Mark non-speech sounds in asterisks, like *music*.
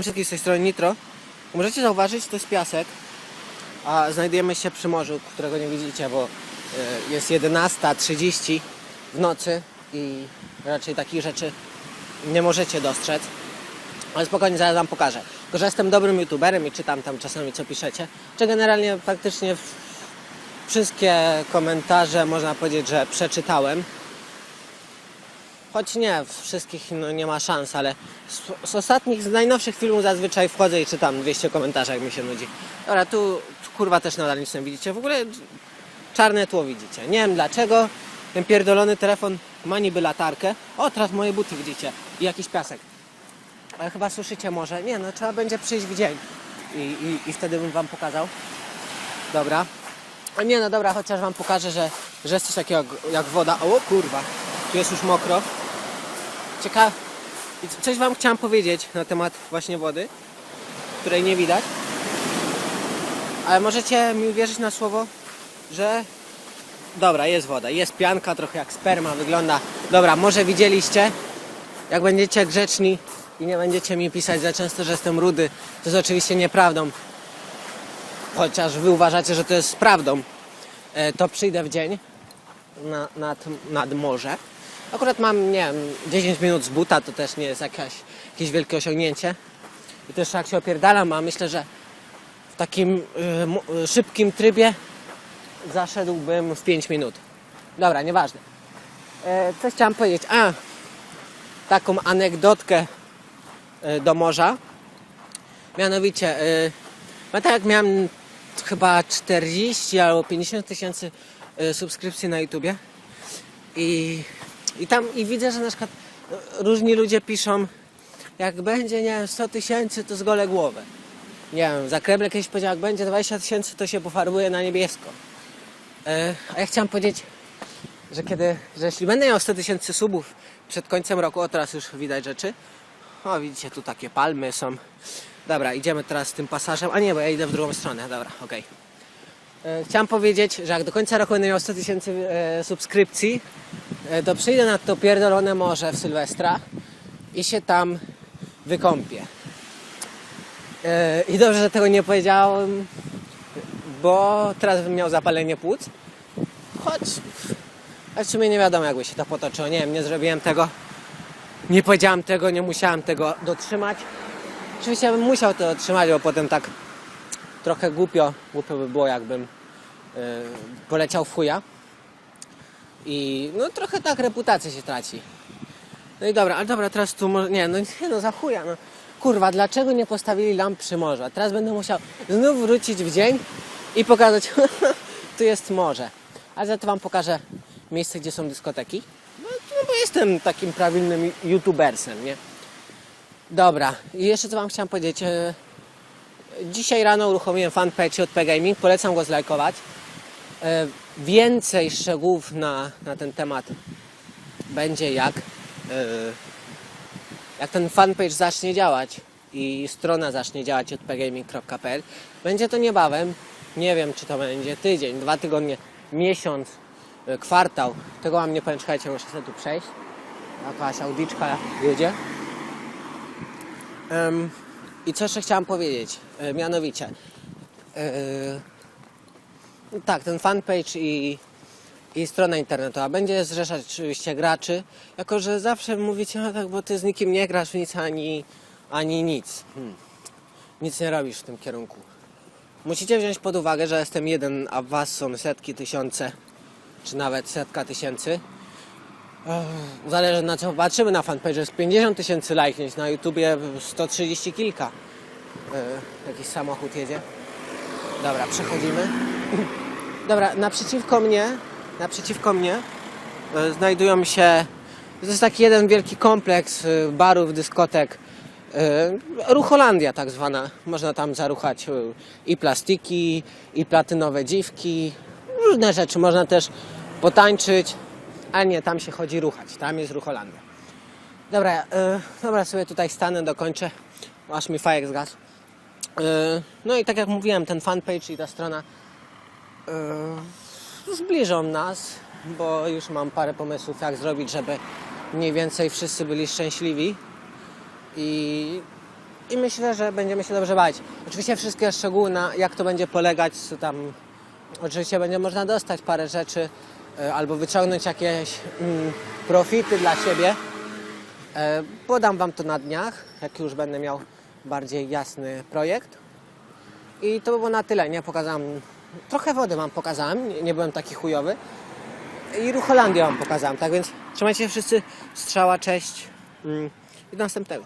wszystkich z tej strony Nitro. Możecie zauważyć, to jest piasek, a znajdujemy się przy morzu, którego nie widzicie, bo e, jest 11.30 w nocy i raczej takich rzeczy nie możecie dostrzec. Ale spokojnie, zaraz wam pokażę. Tylko, że jestem dobrym youtuberem i czytam tam czasami co piszecie, czy generalnie praktycznie wszystkie komentarze można powiedzieć, że przeczytałem. Choć nie, wszystkich no, nie ma szans, ale z, z ostatnich, z najnowszych filmów zazwyczaj wchodzę i czytam 200 komentarzy, jak mi się nudzi. Dobra, tu, kurwa też nadal nic nie widzicie. W ogóle czarne tło widzicie. Nie wiem dlaczego. Ten pierdolony telefon ma niby latarkę. O, teraz moje buty widzicie. I jakiś piasek. Ale chyba słyszycie może. Nie, no trzeba będzie przyjść w dzień. I, i, i wtedy bym wam pokazał. Dobra. Nie, no dobra, chociaż wam pokażę, że, że jest coś takiego jak woda. O kurwa, tu jest już mokro. Ciekawe. Coś wam chciałem powiedzieć na temat właśnie wody, której nie widać. Ale możecie mi uwierzyć na słowo, że dobra, jest woda, jest pianka, trochę jak sperma wygląda. Dobra, może widzieliście, jak będziecie grzeczni i nie będziecie mi pisać za często, że jestem rudy, to jest oczywiście nieprawdą. Chociaż wy uważacie, że to jest prawdą, e, to przyjdę w dzień na, nad, nad morze. Akurat mam, nie wiem, 10 minut z buta, to też nie jest jakaś, jakieś wielkie osiągnięcie. I też jak się opierdalam, a myślę, że w takim y, y, szybkim trybie zaszedłbym w 5 minut. Dobra, nieważne. E, coś chciałam powiedzieć. A, taką anegdotkę e, do morza. Mianowicie, y, pamiętam jak miałem chyba 40 albo 50 tysięcy y, subskrypcji na YouTubie i, i tam i widzę, że na przykład y, różni ludzie piszą jak będzie, nie wiem, 100 tysięcy to zgolę głowę. Nie wiem, Zakreble kiedyś powiedział, jak będzie 20 tysięcy to się pofarbuje na niebiesko. E, a ja chciałem powiedzieć, że kiedy, że jeśli będę miał 100 tysięcy subów przed końcem roku, o teraz już widać rzeczy. O, widzicie, tu takie palmy są. Dobra, idziemy teraz tym pasażem. A nie, bo ja idę w drugą stronę. Dobra, okej. E, Chciałem powiedzieć, że jak do końca roku będę miał 100 tysięcy e, subskrypcji, e, to przyjdę na to pierdolone morze w Sylwestra i się tam wykąpię. E, I dobrze, że tego nie powiedziałem, bo teraz bym miał zapalenie płuc. Choć, choć w sumie nie wiadomo, jakby się to potoczyło. Nie wiem, nie zrobiłem tego. Nie powiedziałem tego, nie musiałem tego dotrzymać. Oczywiście bym musiał to dotrzymać, bo potem tak trochę głupio, głupio by było, jakbym yy, poleciał w chuja. I no trochę tak reputacja się traci. No i dobra, ale dobra, teraz tu może... Nie, no nie *laughs* no, za chuja, no. Kurwa, dlaczego nie postawili lamp przy morzu? A teraz będę musiał znów wrócić w dzień i pokazać, *laughs* tu jest morze. A za to wam pokażę miejsce, gdzie są dyskoteki. No, no bo jestem takim prawilnym youtubersem, nie? Dobra, i jeszcze co wam chciałem powiedzieć. Dzisiaj rano uruchomiłem fanpage JP Gaming, polecam go zlajkować. E, Więcej szczegółów na, na ten temat będzie jak, e, jak ten fanpage zacznie działać i strona zacznie działać jpgaming.pl. Będzie to niebawem. Nie wiem, czy to będzie tydzień, dwa tygodnie, miesiąc, e, kwartał. Tego wam nie powiem, czekajcie, muszę sobie tu przejść. Jakaś audiczka jedzie. I co jeszcze chciałam powiedzieć? E, mianowicie, e, tak, ten fanpage i, i strona internetowa będzie zrzeszać oczywiście graczy, jako że zawsze mówicie, no tak, bo ty z nikim nie grasz nic ani, ani nic. Hmm. Nic nie robisz w tym kierunku. Musicie wziąć pod uwagę, że jestem jeden, a was są setki, tysiące, czy nawet setka tysięcy. Zależy na co patrzymy na fanpage. Jest 50 tysięcy lajknięć, na YouTubie 130 kilka. Jakiś samochód jedzie. Dobra, przechodzimy. *clears throat* Dobra, naprzeciwko mnie, naprzeciwko mnie e, znajdują się. To jest taki jeden wielki kompleks e, barów, dyskotek. E, Rucholandia tak zwana. Można tam zaruchać i plastiki, i platynowe dziwki. Różne rzeczy. Można też potańczyć. A nie, tam się chodzi ruchać. Tam jest Rucholandia. Dobra, e, dobra, sobie tutaj stanę, dokończę. Aż mi fajek zgasł. E, no i tak jak mówiłem, ten fanpage i ta strona e, zbliżą nas, bo już mam parę pomysłów, jak zrobić, żeby mniej więcej wszyscy byli szczęśliwi. I i myślę, że będziemy się dobrze bawić. Oczywiście wszystkie szczegóły, na jak to będzie polegać, co tam oczywiście będzie można dostać parę rzeczy albo wyciągnąć jakieś mm, profity dla siebie. E, podam Wam to na dniach, jak już będę miał bardziej jasny projekt. I to by było na tyle, nie? Pokazałem, trochę wody Wam pokazałem, nie, nie byłem taki chujowy. I Ruch Holandię Wam pokazałem, tak więc trzymajcie się wszyscy, strzała, cześć mm, i do następnego.